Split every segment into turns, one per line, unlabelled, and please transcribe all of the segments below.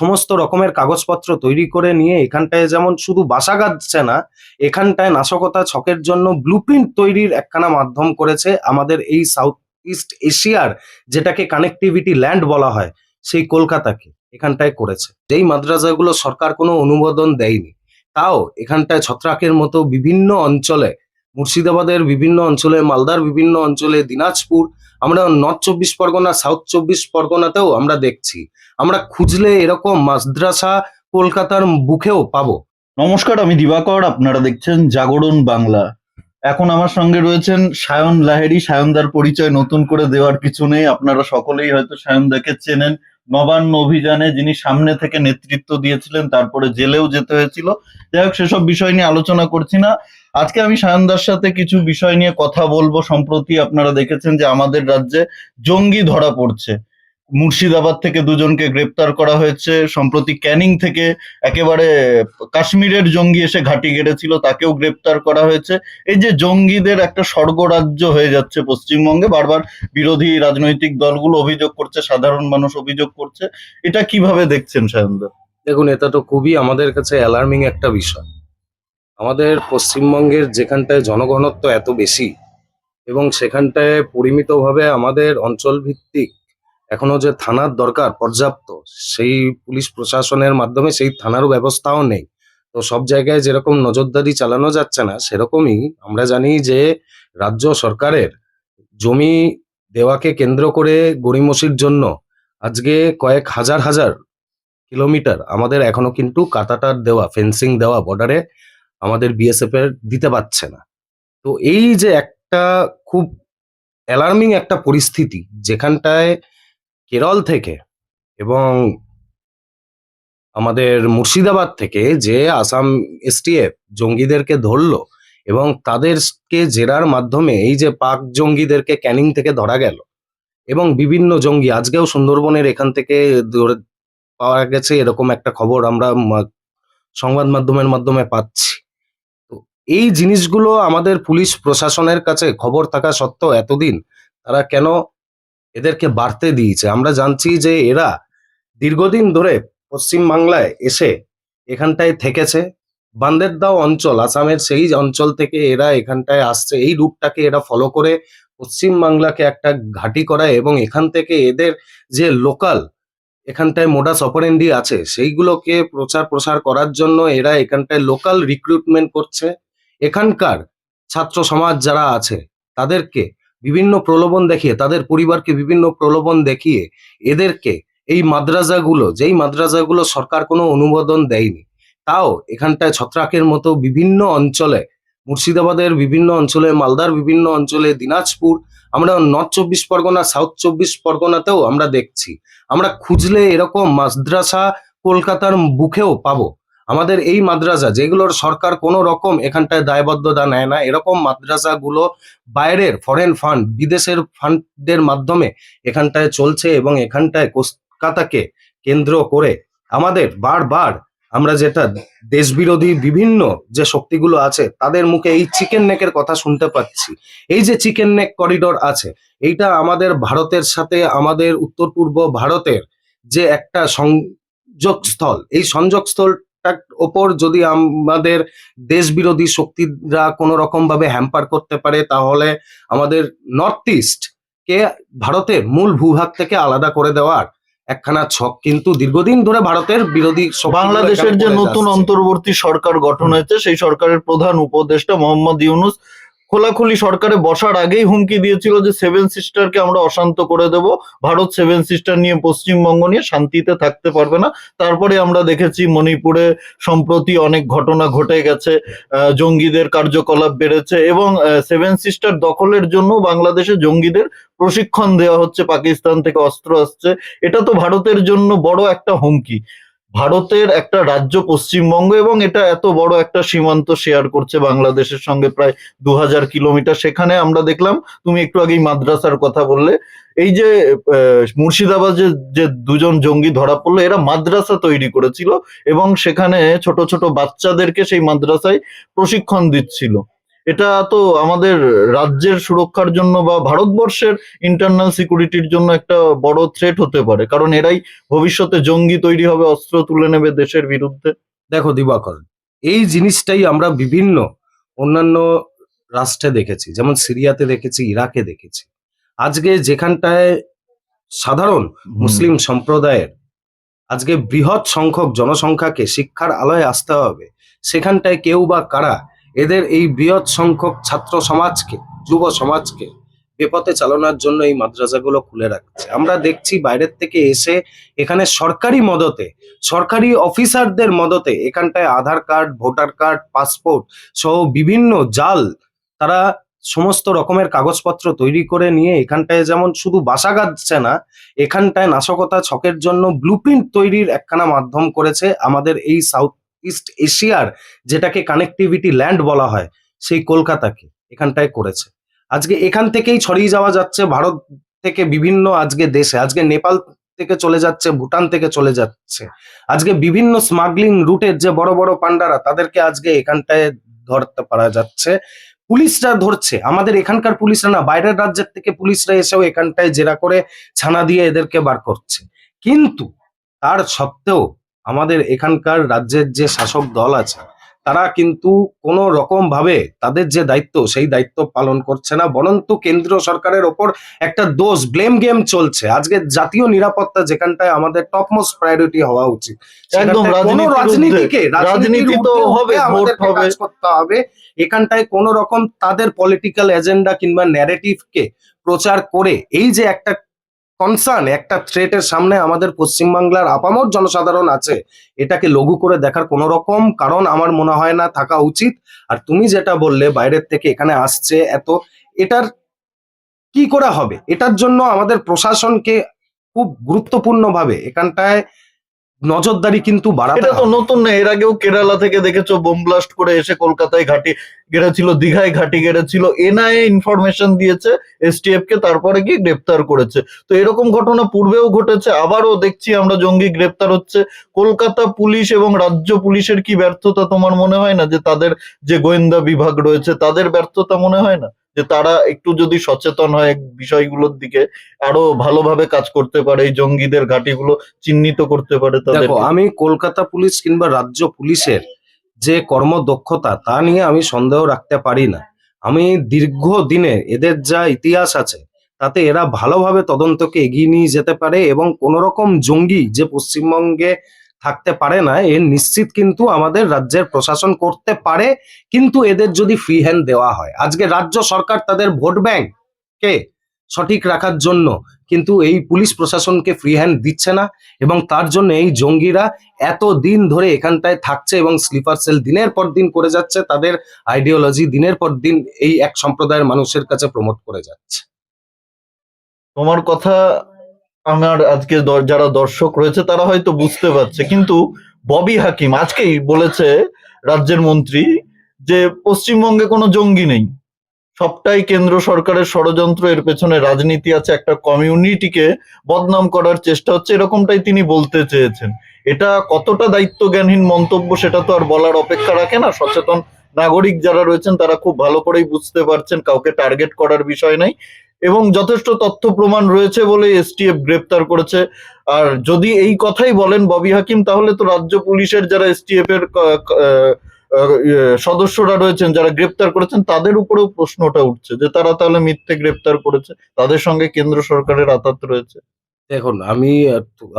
সমস্ত রকমের কাগজপত্র তৈরি করে নিয়ে এখানটায় যেমন শুধু বাসা গাচ্ছে না, এখানটায় নাশকতা ছকের জন্য ব্লুপ্রিন্ট তৈরির একখানা মাধ্যম করেছে আমাদের এই সাউথ ইস্ট এশিয়ার যেটাকে কানেক্টিভিটি ল্যান্ড বলা হয়, সেই কলকাতাকে এখানটায় করেছে। যেই মাদ্রাসাগুলো সরকার কোনো অনুমোদন দেয়নি, তাও এখানটায় ছত্রাকের মতো বিভিন্ন অঞ্চলে, মুর্শিদাবাদের বিভিন্ন অঞ্চলে, মালদার বিভিন্ন অঞ্চলে, দিনাজপুর আমরা নর্থ চব্বিশ পরগনা সাউথ চব্বিশ পরগনাতেও আমরা দেখছি। আমরা খুঁজলে এরকম মাদ্রাসা কলকাতার বুকেও পাবো।
নমস্কার, আমি দিবাকর, আপনারা দেখছেন জাগরণ বাংলা। এখন আমার সঙ্গে রয়েছেন সায়ন লাহেরি সায়নদার পরিচয় নতুন করে দেওয়ার কিছু নেই। আপনারা সকলেই হয়তো সায়নদাকে চেনেন। নবান্ন অভিযানে যিনি সামনে থেকে নেতৃত্ব দিয়েছিলেন, তারপরে জেলেও যেতে হয়েছিল। যাই হোক, সেসব বিষয় নিয়ে আলোচনা করছি না। আজকে আমি সায়নদার সাথে কিছু বিষয় নিয়ে কথা বলব, সম্প্রতি আপনারা দেখেছেন যে আমাদের রাজ্যে জঙ্গি ধরা পড়ছে। মুর্শিদাবাদ থেকে দুজনকে গ্রেপ্তার করা হয়েছে। সম্প্রতি ক্যানিং থেকে একেবারে কাশ্মীরের জঙ্গি এসে ঘাঁটি গেড়েছিল, তাকেও গ্রেপ্তার করা হয়েছে। এই যে জঙ্গিদের একটা স্বর্গরাজ্য হয়ে যাচ্ছে পশ্চিমবঙ্গে, বারবার বিরোধী রাজনৈতিক দলগুলো অভিযোগ করছে, সাধারণ মানুষ অভিযোগ করছে। এটা কীভাবে দেখছেন সায়নদা
দেখুন, এটা তো খুবই আমাদের কাছে অ্যালার্মিং একটা বিষয়। আমাদের পশ্চিমবঙ্গের যেখানটায় জনঘনত্ব এত বেশি এবং সেখানটায় পরিমিতভাবে আমাদের অঞ্চল ভিত্তিক এখনও যে থানার দরকার পর্যাপ্ত, সেই পুলিশ প্রশাসনের মাধ্যমে সেই থানারও ব্যবস্থাও নেই। তো সব জায়গায় যেরকম নজরদারি চালানো যাচ্ছে না, সেরকমই আমরা জানি যে রাজ্য সরকারের জমি দেওয়াকে কেন্দ্র করে গড়িমসির জন্য আজকে কয়েক হাজার হাজার কিলোমিটার আমাদের এখনও কিন্তু কাটাটার দেওয়া, ফেন্সিং দেওয়া বর্ডারে আমাদের বিএসএফ এর দিতে পারছে না। তো এই যে একটা খুব অ্যালার্মিং একটা পরিস্থিতি, যেখানটায় কেরল থেকে এবং আমাদের মুর্শিদাবাদ থেকে যে আসাম এসটিএফ জঙ্গিদেরকে ধরলো এবং তাদেরকে জেরার মাধ্যমে এই যে পাক জঙ্গিদেরকে ক্যানিং থেকে ধরা গেল এবং বিভিন্ন জঙ্গি, আজকেও সুন্দরবনের এখান থেকে পাওয়া গেছে এরকম একটা খবর আমরা সংবাদ মাধ্যমের মাধ্যমে পাচ্ছি। তো এই জিনিসগুলো আমাদের পুলিশ প্রশাসনের কাছে খবর থাকা সত্ত্বেও এতদিন তারা কেন এদেরকে বাড়তে দিয়েছে। আমরা জানছি যে এরা দীর্ঘদিন ধরে পশ্চিম বাংলায় এসে এখানটায় থেকেছে। বান্দেরদাও অঞ্চল, আসামের সেই অঞ্চল থেকে এরা এখানটায় আসছে। এই রূপটাকে এরা ফলো করে পশ্চিম বাংলাকে একটা ঘাঁটি করায় এবং এখান থেকে এদের যে লোকাল এখানটায় মোডাস অপারেন্ডি আছে, সেইগুলোকে প্রচার প্রসার করার জন্য এরা এখানটায় লোকাল রিক্রুটমেন্ট করছে। এখানকার ছাত্র সমাজ যারা আছে, তাদেরকে বিভিন্ন প্রলোভন দেখিয়ে, তাদের পরিবারকে বিভিন্ন প্রলোভন দেখিয়ে এদেরকে এই মাদ্রাসাগুলো যেই মাদ্রাসাগুলো সরকার কোনো অনুমোদন দেয়নি, তাও এখানটায় ছত্রাকের মতো বিভিন্ন অঞ্চলে, মুর্শিদাবাদের বিভিন্ন অঞ্চলে, মালদার বিভিন্ন অঞ্চলে, দিনাজপুর, আমরা নর্থ চব্বিশ পরগনা, সাউথ চব্বিশ পরগনাতেও আমরা দেখছি। আমরা খুঁজলে এরকম মাদ্রাসা কলকাতার বুকেও পাবো। আমাদের এই মাদ্রাসা যেগুলোর সরকার কোনো রকম এখানটায় দায়বদ্ধতা নেয় না, এরকম মাদ্রাসাগুলো বাইরের ফরেন ফান্ড বিদেশের ফান্ডের মাধ্যমে এখানটায় চলছে এবং এখানটায় কলকাতাকে কেন্দ্র করে আমাদের বারবার আমরা যেটা দেশবিরোধী বিভিন্ন যে শক্তিগুলো আছে, তাদের মুখে এই চিকেন নেকের কথা শুনতে পাচ্ছি। এই যে চিকেন নেক করিডোর আছে, এইটা আমাদের ভারতের সাথে, আমাদের উত্তর পূর্ব ভারতের যে একটা সংযোগস্থল, এই সংযোগস্থলটার ওপর যদি আমাদের দেশ বিরোধী শক্তিরা কোনো রকম ভাবে হ্যাম্পার করতে পারে তাহলে আমাদের নর্থ ইস্ট কে ভারতের মূল ভূভাগ থেকে আলাদা করে দেওয়ার একখানা ছক কিন্তু দীর্ঘদিন ধরে ভারতের বিরোধী
বাংলাদেশের যে নতুন অন্তর্বর্তী সরকার গঠন হয়েছে সেই সরকারের প্রধান উপদেষ্টা মোহাম্মদ ইউনুস খোলাখুলি সরকারে বসার আগেই হুমকি দিয়েছিল যে সেভেন সিস্টারকে আমরা অশান্ত করে দেব। ভারত সেভেন সিস্টার নিয়ে পশ্চিমবঙ্গ নিয়ে শান্তিতে থাকতে পারবে না। তারপরে আমরা দেখেছি মণিপুরে সম্প্রতি অনেক ঘটনা ঘটে গেছে জঙ্গিদের কার্যকলাপ বেড়েছে এবং সেভেন সিস্টার দখলের জন্য বাংলাদেশে জঙ্গিদের প্রশিক্ষণ দেওয়া হচ্ছে, পাকিস্তান থেকে অস্ত্র আসছে। এটা তো ভারতের জন্য বড় একটা হুমকি। ভারতের একটা রাজ্য পশ্চিমবঙ্গ এবং এটা এত বড় একটা সীমান্ত শেয়ার করছে বাংলাদেশের সঙ্গে প্রায় দু হাজার কিলোমিটার। সেখানে আমরা দেখলাম, তুমি একটু আগেই মাদ্রাসার কথা বললে, এই যে মুর্শিদাবাদে যে দুজন জঙ্গি ধরা পড়ল, এরা মাদ্রাসা তৈরি করেছিল এবং সেখানে ছোট ছোট বাচ্চাদেরকে সেই মাদ্রাসায় প্রশিক্ষণ দিচ্ছিল। এটা তো আমাদের রাজ্যের সুরক্ষার জন্য বা ভারতবর্ষের ইন্টারনাল সিকিউরিটির জন্য একটা বড় থ্রেট হতে পারে। কারণ এরাই ভবিষ্যতে জঙ্গি তৈরি হবে অস্ত্র তুলে নেবে দেশের বিরুদ্ধে।
দেখো দিবাকর এই জিনিসটাই আমরা বিভিন্ন অন্যান্য রাষ্ট্রে দেখেছি যেমন সিরিয়াতে দেখেছি ইরাকে দেখেছি। আজকে যেখানটায় সাধারণ মুসলিম সম্প্রদায়ের আজকে বৃহৎ সংখ্যক জনসংখ্যাকে শিক্ষার আলোয় আসতে হবে সেখানটায় কেউ বা কারা এদের এই বৃহৎ সংখ্যক ছাত্র সমাজকে, যুব সমাজকে বেপথে চালানোর জন্য এই মাদ্রাসাগুলো খুলে রাখছে। আমরা দেখছি বাইরের থেকে এসে এখানে সরকারি মদতে, সরকারি অফিসারদের মদতে এখানটায় Aadhaar card, voter card, passport সহ বিভিন্ন জাল তারা সমস্ত রকমের কাগজপত্র তৈরি করে নিয়ে এখানটায় যেমন শুধু বাসা গাচ্ছে না, এখানটায় নাশকতা ছকের জন্য ব্লুপ্রিন্ট তৈরির একখানা মাধ্যম করেছে আমাদের এই সাউথ ইস্ট এশিয়ার যেটাকে কানেক্টিভিটি ল্যান্ড বলা হয়, সেই কলকাতাকে এখানটায় করেছে। আজকে এখান থেকেই ছড়িয়ে যাওয়া যাচ্ছে, ভারত থেকে বিভিন্ন আজকে দেশে, আজকে নেপাল থেকে চলে যাচ্ছে, ভুটান থেকে চলে যাচ্ছে। আজকে বিভিন্ন স্মাগলিং রুটের যে বড় বড় পান্ডারা তাদেরকে আজকে এখানটায় ধরতে পারা যাচ্ছে। পুলিশরা ধরছে, আমাদের এখানকার পুলিশরা না, বাইরের রাজ্যের থেকে পুলিশরা এসেও এখানটায় জেরা করে ছানা দিয়ে এদেরকে বার করছে। কিন্তু তার সত্ত্বেও আমাদের এখানকার রাজ্যের যে শাসক দল আছে তারা কিন্তু কোনো রকম ভাবে তাদের যে দায়িত্ব সেই দায়িত্ব পালন করছে না। বরন্তু কেন্দ্র সরকারের ওপর একটা দোষ ব্লেম গেম চলছে। আজকে জাতীয় নিরাপত্তা যেখানটায় আমাদের টপ মোস্ট প্রায়োরিটি হওয়া উচিত
একদম
রাজনীতিকে
রাজনীতি তো হবে,
আমাদেরকে কাজ করতে হবে। এখানটায় কোন রকম তাদের পলিটিক্যাল এজেন্ডা কিংবা ন্যারেটিভকে প্রচার করে এই যে একটা কনসার্ন একটা থ্রেটের সামনে আমাদের পশ্চিমবাংলার আপামর জনসাধারণ আছে, এটাকে লঘু করে দেখার কোনো রকম কারণ আমার মনে হয় না, থাকা উচিত। আর তুমি যেটা বললে, বাইরের থেকে এখানে আসছে এত, এটার কি করা হবে? এটার জন্য আমাদের প্রশাসনকে খুব গুরুত্বপূর্ণভাবে এখানটায় নজরদারি কিন্তু বাড়াতে
এটা তো নতুন না এর আগেও কেরালা থেকে দেখেছ বোম ব্লাস্ট করে এসে কলকাতায় ঘাটি গেড়েছিল দীঘায় ঘাটি গেড়েছিল এনআইএ ইনফরমেশন দিয়েছে এসটিএফ কে তারপরে গিয়ে গ্রেপ্তার করেছে। তো এরকম ঘটনা পূর্বেও ঘটেছে আবারও দেখছি আমরা জঙ্গি গ্রেপ্তার হচ্ছে। কলকাতা পুলিশ এবং রাজ্য পুলিশের কি ব্যর্থতা তোমার মনে হয় না? যে তাদের যে গোয়েন্দা বিভাগ রয়েছে তাদের ব্যর্থতা মনে হয় না? যে তারা একটু যদি সচেতন হয় বিষয়গুলোর দিকে আরও ভালোভাবে কাজ করতে পারে এই জঙ্গিদের ঘাটিগুলো চিহ্নিত করতে পারে
দেখো আমি কলকাতা পুলিশ কিংবা রাজ্য পুলিশের যে কর্মদক্ষতা তা নিয়ে আমি সন্দেহ রাখতে পারি না। আমি দীর্ঘ দিনে এদের যা ইতিহাস আছে তাতে এরা ভালোভাবে তদন্তকে এগিয়ে নিয়ে যেতে পারে এবং কোন রকম জঙ্গি যে পশ্চিমবঙ্গে থাকতে পারে না এর নিশ্চিত কিন্তু আমাদের রাজ্যের প্রশাসন করতে পারে, কিন্তু এদের যদি ফ্রি হ্যান্ড দেওয়া হয়। আজকে রাজ্য সরকার তাদের ভোট ব্যাংক কে সঠিক রাখার জন্য কিন্তু এই পুলিশ প্রশাসনকে ফ্রি হ্যান্ড দিচ্ছে না এবং তার জন্য এই জঙ্গিরা এত দিন ধরে এখানটায় থাকছে এবং স্লিপার সেল দিনের পর দিন করে যাচ্ছে, তাদের আইডিওলজি দিনের পর দিন এই এক সম্প্রদায়ের মানুষের কাছে প্রমোট করে যাচ্ছে।
তোমার কথা আমার আজকে যারা দর্শক রয়েছে, তারা হয়তো বুঝতে পারছে। কিন্তু ববি হাকিম আজকেই বলেছে রাজ্যের মন্ত্রী যে, পশ্চিমবঙ্গে কোনো জঙ্গি নেই। সবটাই কেন্দ্র সরকারের ষড়যন্ত্র, এর পেছনে রাজনীতি আছে, একটা কমিউনিটিকে বদনাম করার চেষ্টা হচ্ছে, এরকমটাই তিনি বলতে চেয়েছেন। এটা কতটা দায়িত্ব জ্ঞানহীন মন্তব্য, সেটা তো আর বলার অপেক্ষা রাখে না। সচেতন নাগরিক যারা রয়েছেন, তারা খুব ভালো করেই বুঝতে পারছেন, কাউকে টার্গেট করার বিষয় নাই। এবং যথেষ্ট তথ্য প্রমাণ রয়েছে বলে এসটিএফ গ্রেপ্তার করেছে। আর যদি এই কথাই বলেন ববি হাকিম, তাহলে তো রাজ্য পুলিশের যারা এসটিএফ এর সদস্যরা রয়েছেন, যারা গ্রেপ্তার করেছেন, তাদের উপরেও প্রশ্নটা উঠছে যে তারা তাহলে মিথ্যে গ্রেপ্তার করেছে। তাদের সঙ্গে কেন্দ্র সরকারের আতাত রয়েছে।
দেখুন, আমি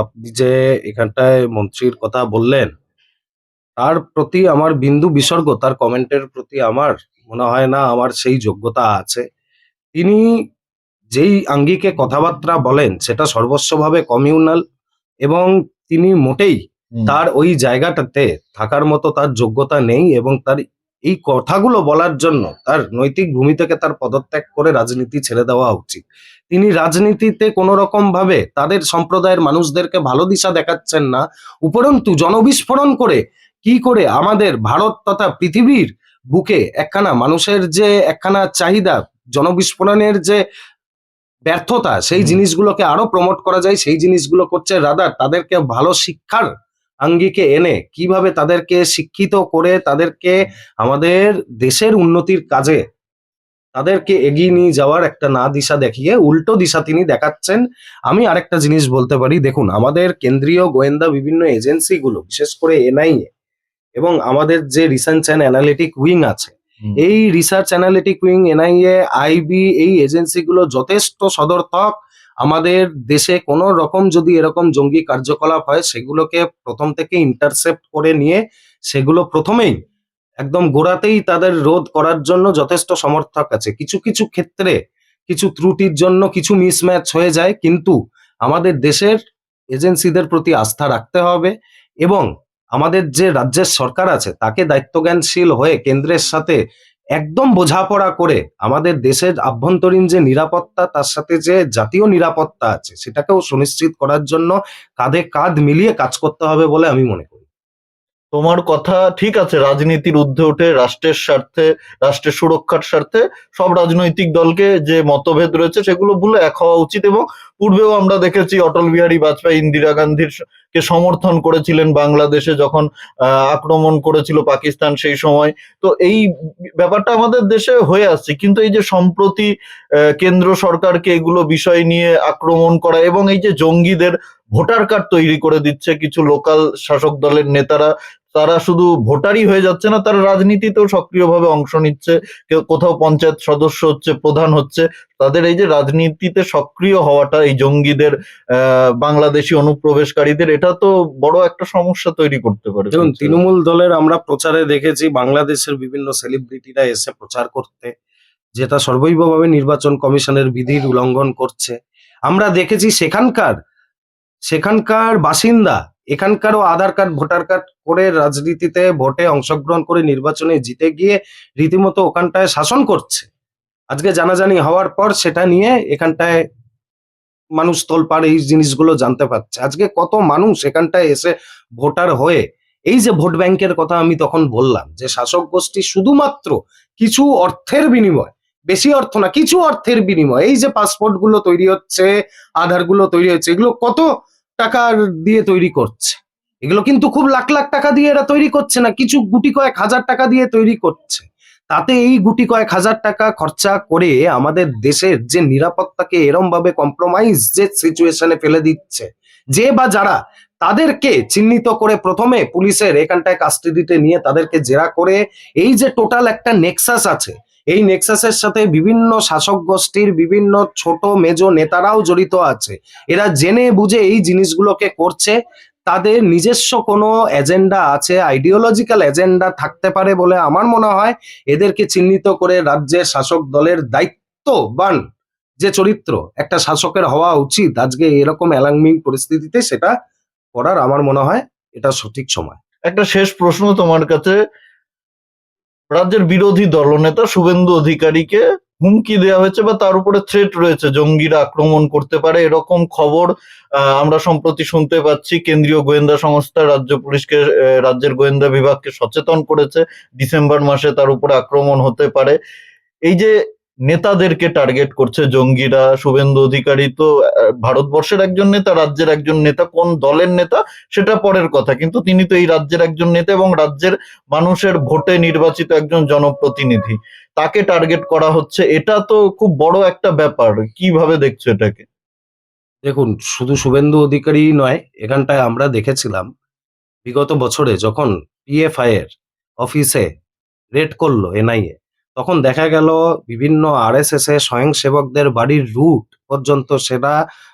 আপনি যে এখানটায় মন্ত্রীর কথা বললেন, তার প্রতি আমার বিন্দু বিসর্গ, তার কমেন্টের প্রতি আমার মনে হয় না, আমার সেই যোগ্যতা আছে। তিনি যেই আঙ্গিকে কথাবার্তা বলেন সেটা সর্বস্বভাবে কমিউনাল এবং তিনি মোটেই তার ওই জায়গাটাতে থাকার মতো তার যোগ্যতা নেই এবং তার এই কথাগুলো বলার জন্য তার নৈতিক ভূমি থেকে তার পদত্যাগ করে রাজনীতি ছেড়ে দেওয়া উচিত। তিনি রাজনীতিতে কোনো রকম ভাবে তাদের সম্প্রদায়ের মানুষদেরকে ভালো দিশা দেখাচ্ছেন না। উপরন্তু জনবিস্ফোরণ করে কি করে আমাদের ভারত তথা পৃথিবীর বুকে একখানা মানুষের যে একখানা চাহিদা জনবিস্ফোরণের যে ব্যর্থতা সেই জিনিসগুলোকে আরও প্রমোট করা যায় সেই জিনিসগুলো করছে রাদার তাদেরকে ভালো শিক্ষার আঙ্গিকে এনে কীভাবে তাদেরকে শিক্ষিত করে তাদেরকে আমাদের দেশের উন্নতির কাজে তাদেরকে এগিয়ে নিয়ে যাওয়ার একটা না দিশা দেখিয়ে উল্টো দিশা তিনি দেখাচ্ছেন। আমি আরেকটা জিনিস বলতে পারি দেখুন আমাদের কেন্দ্রীয় গোয়েন্দা বিভিন্ন এজেন্সিগুলো বিশেষ করে এনআইএ এবং আমাদের যে রিসার্চ অ্যান্ড অ্যানালিটিক উইং আছে এই research analytic wing NIA IB এই এজেন্সিগুলো যথেষ্ট সদর্থক। আমাদের দেশে কোনো রকম যদি এরকম জঙ্গি কার্যকলাপ হয়, সেগুলোকে প্রথম থেকে ইন্টারসেপ্ট করে নিয়ে সেগুলো প্রথমেই একদম গোড়াতেই তাদের রোধ করার জন্য যথেষ্ট সমর্থক আছে। কিছু কিছু ক্ষেত্রে কিছু ত্রুটির জন্য কিছু মিসম্যাচ হয়ে যায়, কিন্তু আমাদের দেশের এজেন্সিদের প্রতি আস্থা রাখতে হবে এবং আমাদের যে রাজ্যের সরকার আছে, তাকে দায়িত্বজ্ঞানশীল হয়ে কেন্দ্রের সাথে একদম বোঝাপড়া করে আমাদের দেশের আভ্যন্তরীণ যে নিরাপত্তা, তার সাথে যে জাতীয় নিরাপত্তা আছে, সেটাকেও সুনিশ্চিত করার জন্য কাঁধে কাঁধ মিলিয়ে কাজ করতে হবে বলে আমি মনে করি।
তোমার কথা ঠিক আছে, রাজনীতির ঊর্ধ্বে উঠে, রাষ্ট্রের স্বার্থে, রাষ্ট্রের সুরক্ষার স্বার্থে সব রাজনৈতিক দলকে যে মতভেদ রয়েছে সেগুলো ভুলে এক হওয়া উচিত এবং পূর্বেও আমরা দেখেছি অটল বিহারী বাজপেয়ী ইন্দিরা গান্ধীর কে সমর্থন করেছিলেন বাংলাদেশে যখন আক্রমণ করেছিল পাকিস্তান সেই সময়। তো এই ব্যাপারটা আমাদের দেশে হয়ে আসছে। কিন্তু এই যে সম্প্রতি কেন্দ্র সরকারকে এগুলো বিষয় নিয়ে আক্রমণ করা এবং এই যে জঙ্গিদের ভোটার কার্ড তৈরি করে দিচ্ছে কিছু লোকাল শাসক দলের নেতারা তারা শুধু ভোটারই হয়ে যাচ্ছে না, তারা রাজনীতিতেও সক্রিয়ভাবে অংশ নিচ্ছে। কেউ কোথাও পঞ্চায়েত সদস্য হচ্ছে, প্রধান হচ্ছে, তাদের এই যে রাজনীতিতে সক্রিয় হওয়াটা, এই জঙ্গিদের বাংলাদেশি অনুপ্রবেশকারীদের, এটা তো বড় একটা সমস্যা তৈরি করতে পারে।
দেখুন, তৃণমূল দলের আমরা প্রচারে দেখেছি, বাংলাদেশের বিভিন্ন সেলিব্রিটিরা এসে প্রচার করতে, যেটা সর্বৈবভাবে নির্বাচন কমিশনের বিধির উল্লঙ্ঘন করছে। আমরা দেখেছি সেখানকার সেখানকার বাসিন্দা এখানকারও আধার কার্ড, ভোটার কার্ড করে রাজনীতিতে ভোটে অংশগ্রহণ করে নির্বাচনে জিতে গিয়ে রীতিমতো ওখানটায় শাসন করছে। আজকে জানাজানি হওয়ার পর সেটা নিয়ে এখানটায় মানুষ তোলপাড় এই জিনিসগুলো জানতে পারছে। আজকে কত মানুষ এখানটায় এসে ভোটার হয়ে, এই যে ভোট ব্যাংকের কথা আমি তখন বললাম, যে শাসক গোষ্ঠী শুধুমাত্র কিছু অর্থের বিনিময়, বেশি অর্থ না, কিছু অর্থের বিনিময়, এই যে পাসপোর্টগুলো তৈরি হচ্ছে, আধারগুলো তৈরি হচ্ছে, এগুলো কত টাকার দিয়ে তৈরি করছে। এগুলো কিন্তু খুব লাখ লাখ টাকা দিয়ে এরা তৈরি করছে না, কিছু গুটি কয়েক হাজার টাকা দিয়ে তৈরি করছে। তাতে এই গুটি কয়েক হাজার টাকা খরচা করে আমাদের দেশের যে নিরাপত্তাকে এরম ভাবে কম্প্রোমাইজ যে সিচুয়েশনে ফেলে দিচ্ছে, যে বা যারা তাদেরকে চিহ্নিত করে প্রথমে পুলিশের এখানটায় কাস্টাডিতে নিয়ে তাদেরকে জেরা করে, এই যে টোটাল একটা নেক্সাস আছে এই নেক্সাসের সাথে বিভিন্ন শাসক গোষ্ঠীর বিভিন্ন ছোট মেজ নেতারাও জড়িত আছে। এরা জেনে বুঝে এই জিনিসগুলোকে করছে। তাদের নিজস্ব কোনো এজেন্ডা আছে আইডিওলজিক্যাল এজেন্ডা থাকতে পারে বলে আমার মনে হয়। এদেরকে চিহ্নিত করে রাজ্যের শাসক দলের দায়িত্ববান যে চরিত্র একটা শাসকের হওয়া উচিত, আজকে এরকম অ্যালার্মিং পরিস্থিতিতে সেটা করার আমার মনে হয় এটা সঠিক সময়।
একটা শেষ প্রশ্ন তোমার কাছে। রাজ্যের বিরোধী দলনেতা শুভেন্দু অধিকারীকে হুমকি দেওয়া হয়েছে বা তার উপরে থ্রেট রয়েছে, জঙ্গিরা আক্রমণ করতে পারে, এরকম খবর আমরা সম্প্রতি শুনতে পাচ্ছি, কেন্দ্রীয় গোয়েন্দা সংস্থা রাজ্য পুলিশকে রাজ্যের গোয়েন্দা বিভাগকে সচেতন করেছে, ডিসেম্বর মাসে তার উপরে আক্রমণ হতে পারে। এই যে নেতাদেরকে টার্গেট করছে, জঙ্গিরা, শুভেন্দু অধিকারী তো ভারতবর্ষের একজন নেতা, রাজ্যের একজন নেতা, কোন দলের নেতা, সেটা পরের কথা। কিন্তু তিনি তো এই রাজ্যের একজন নেতা এবং রাজ্যের মানুষের ভোটে নির্বাচিত একজন জনপ্রতিনিধি। তাকে টার্গেট করা হচ্ছে, এটা তো খুব বড় একটা ব্যাপার। কীভাবে দেখছ এটাকে?
দেখুন, শুধু শুভেন্দু অধিকারী নয়, এখানটায় আমরা দেখেছিলাম, বিগত বছরে যখন পিএফআই এর অফিসে রেড করল এনআইএ তখন দেখা গেল বিভিন্ন আরএসএস এর স্বয়ংসেবকদের বাড়ির রুট পর্যন্ত সেটা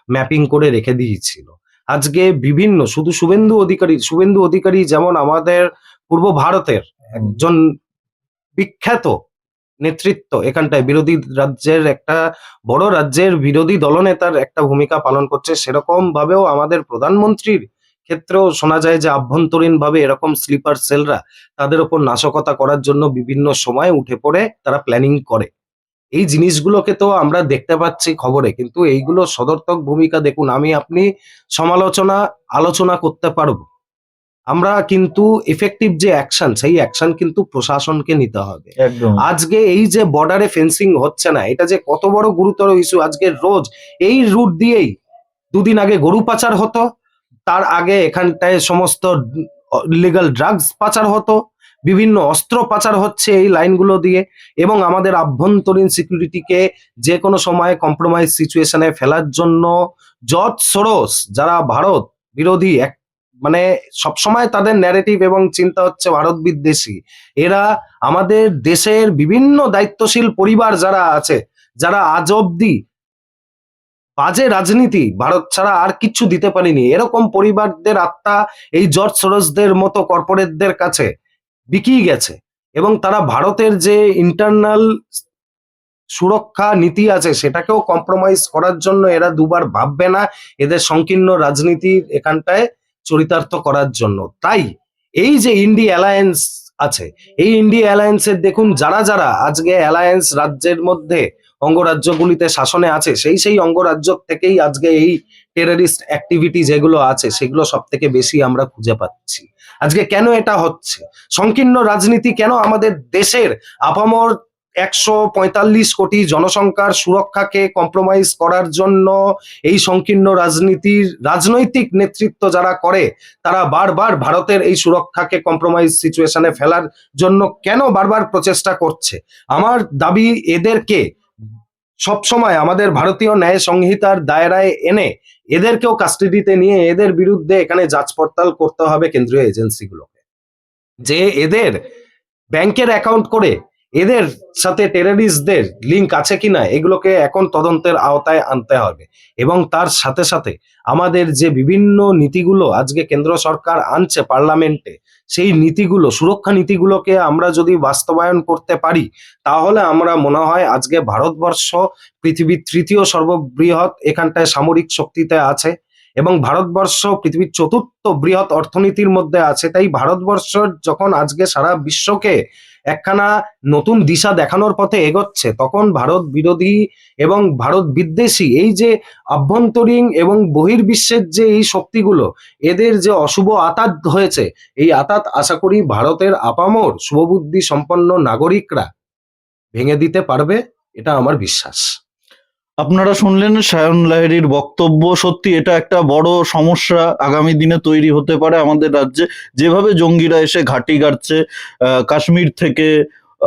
ম্যাপিং করে রেখে দিয়েছিল। আজকে বিভিন্ন, শুধু শুভেন্দু অধিকারী শুভেন্দু অধিকারী যেমন আমাদের পূর্ব ভারতের একজন বিখ্যাত নেতৃত্ব, এখানটায় বিরোধী রাজ্যের একটা বড় রাজ্যের বিরোধী দলনেতার একটা ভূমিকা পালন করছে সেরকম ভাবেও আমাদের প্রধানমন্ত্রীর ক্ষেত্রেও শোনা যায় যে আভ্যন্তরীণ ভাবে এরকম স্লিপার সেলরা তাদের ওপর নাশকতা করার জন্য বিভিন্ন সময় উঠে পড়ে তারা প্ল্যানিং করে। এই জিনিসগুলোকে তো আমরা দেখতে পাচ্ছি খবরে কিন্তু এইগুলো সদর্থক ভূমিকা দেখুন আমি আপনি সমালোচনা আলোচনা করতে পারব। আমরা কিন্তু এফেক্টিভ যে অ্যাকশন সেই অ্যাকশন কিন্তু প্রশাসনকে নিতে হবে।
একদম।
আজকে এই যে বর্ডারে ফেন্সিং হচ্ছে না এটা যে কত বড় গুরুতর ইস্যু আজকে রোজ এই রুট দিয়েই দুদিন আগে গরু পাচার হতো তার আগে এখানটায় সমস্ত লিগাল ড্রাগস পাচার হতো, বিভিন্ন অস্ত্র পাচার হচ্ছে এই লাইনগুলো দিয়ে এবং আমাদের আভ্যন্তরীণ সিকিউরিটিকে যে কোনো সময় কম্প্রোমাইজ সিচুয়েশনে ফেলার জন্য জর্জ সোরোস, যারা ভারত বিরোধী এক মানে সবসময় তাদের ন্যারেটিভ এবং চিন্তা হচ্ছে ভারত বিদ্বেষী। এরা আমাদের দেশের বিভিন্ন দায়িত্বশীল পরিবার যারা আছে, যারা আজ অব্দি বাজে রাজনীতি, ভারত ছাড়া আর কিচ্ছু দিতে পারিনি। এরকম পরিবারদের আত্মা এই জর্জ সোরসদের মতো কর্পোরেটদের কাছে বিকিয়ে গেছে এবং তারা ভারতের যে ইন্টারনাল সুরক্ষা নীতি আছে সেটাকেও কম্প্রোমাইজ করার জন্য এরা দুবার ভাববে না এদের সংকীর্ণ রাজনীতির এখানটায় চরিতার্থ করার জন্য। তাই এই যে ইন্ডি অ্যালায়েন্স আছে, এই ইন্ডি অ্যালায়েন্সের দেখুন যারা যারা আজকে অ্যালায়েন্স রাজ্যের মধ্যে অঙ্গরাজ্যগুলিতে শাসনে আছে, সেই সেই অঙ্গরাজ্য থেকেই আজকে এই টেরারিস্ট অ্যাক্টিভিটি যেগুলো আছে, সেগুলো সব থেকে বেশি আমরা খুঁজে পাচ্ছি। আজকে কেন এটা হচ্ছে? সংকীর্ণ রাজনীতি কেন আমাদের দেশের আপামর একশো পঁয়তাল্লিশ কোটি জনসংখ্যার সুরক্ষাকে কম্প্রোমাইজ করার জন্য এই সংকীর্ণ রাজনীতির রাজনৈতিক নেতৃত্ব যারা করে, তারা বারবার ভারতের এই সুরক্ষাকে কম্প্রোমাইজ সিচুয়েশনে ফেলার জন্য কেন বারবার প্রচেষ্টা করছে? আমার দাবি এদেরকে সবসময় আমাদের ভারতীয় ন্যায় সংহিতার দায়রায় এনে এদেরকেও কাস্টাডিতে নিয়ে এদের বিরুদ্ধে এখানে যাচ পড়তাল করতে হবে কেন্দ্রীয় এজেন্সিগুলোকে যে এদের ব্যাংকের অ্যাকাউন্ট করে এদের সাথে টেররিস্টদের লিঙ্ক আছে কিনা এগুলোকে এখন তদন্তের আওতায় আনতে হবে। এবং তার সাথে সাথে আমাদের যে বিভিন্ন নীতিগুলো আজকে কেন্দ্র সরকার আনছে পার্লামেন্টে, সেই নীতিগুলো, সুরক্ষা নীতিগুলোকে আমরা যদি বাস্তবায়ন করতে পারি, তাহলে আমরা মনে হয় আজকে ভারতবর্ষ পৃথিবীর তৃতীয় সর্ববৃহৎ এখানটায় সামরিক শক্তিতে আছে। এবং ভারতবর্ষ পৃথিবীর চতুর্থ বৃহৎ অর্থনীতির মধ্যে আছে। তাই ভারতবর্ষ যখন আজকে সারা বিশ্বকে একখানা নতুন দিশা দেখানোর পথে এগোচ্ছে, তখন ভারত বিরোধী এবং ভারত বিদ্বেষী, এই যে আভ্যন্তরীণ এবং বহির্বিশ্বের যে এই শক্তিগুলো, এদের যে অশুভ আতাত হয়েছে, এই আতাত আশা করি ভারতের আপামর শুভবুদ্ধি সম্পন্ন নাগরিকরা ভেঙে দিতে পারবে, এটা আমার বিশ্বাস।
আপনারা শুনলেন সায়ন লাহিড়ির বক্তব্য। সত্যি এটা একটা বড় সমস্যা আগামী দিনে তৈরি হতে পারে আমাদের রাজ্যে। যেভাবে জঙ্গিরা এসে ঘাঁটি গাড়ছে কাশ্মীর থেকে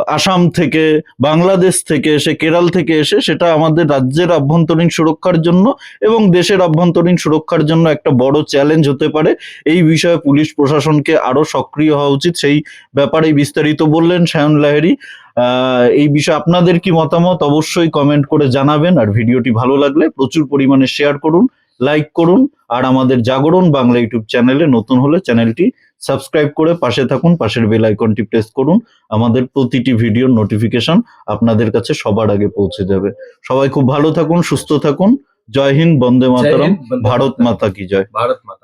আসাম থেকে বাংলাদেশ থেকে এসে কেরাল থেকে এসে সেটা আমাদের রাজ্যের আভ্যন্তরীণ সুরক্ষার জন্য এবং দেশের আভ্যন্তরীণ সুরক্ষার জন্য একটা বড় চ্যালেঞ্জ হতে পারে। এই বিষয়ে পুলিশ প্রশাসনকে আরও সক্রিয় হওয়া উচিত। সেই ব্যাপারে বিস্তারিত বললেন সায়ন আহ, এই বিষয়ে আপনাদের কি মতামত অবশ্যই কমেন্ট করে জানাবেন আর ভিডিওটি ভালো লাগলে প্রচুর পরিমাণে শেয়ার করুন লাইক করুন আর আমাদের জাগরণ বাংলা ইউটিউব চ্যানেলে নতুন হলে চ্যানেলটি সাবস্ক্রাইব করে পাশে থাকুন পাশের বেল আইকনটি প্রেস করুন আমাদের প্রতিটি ভিডিওর নোটিফিকেশন আপনাদের কাছে সবার আগে পৌঁছে যাবে। সবাই খুব ভালো থাকুন সুস্থ থাকুন জয় হিন্দ বন্দে মাতারম ভারত মাতা কি জয়।
ভারত মাতা।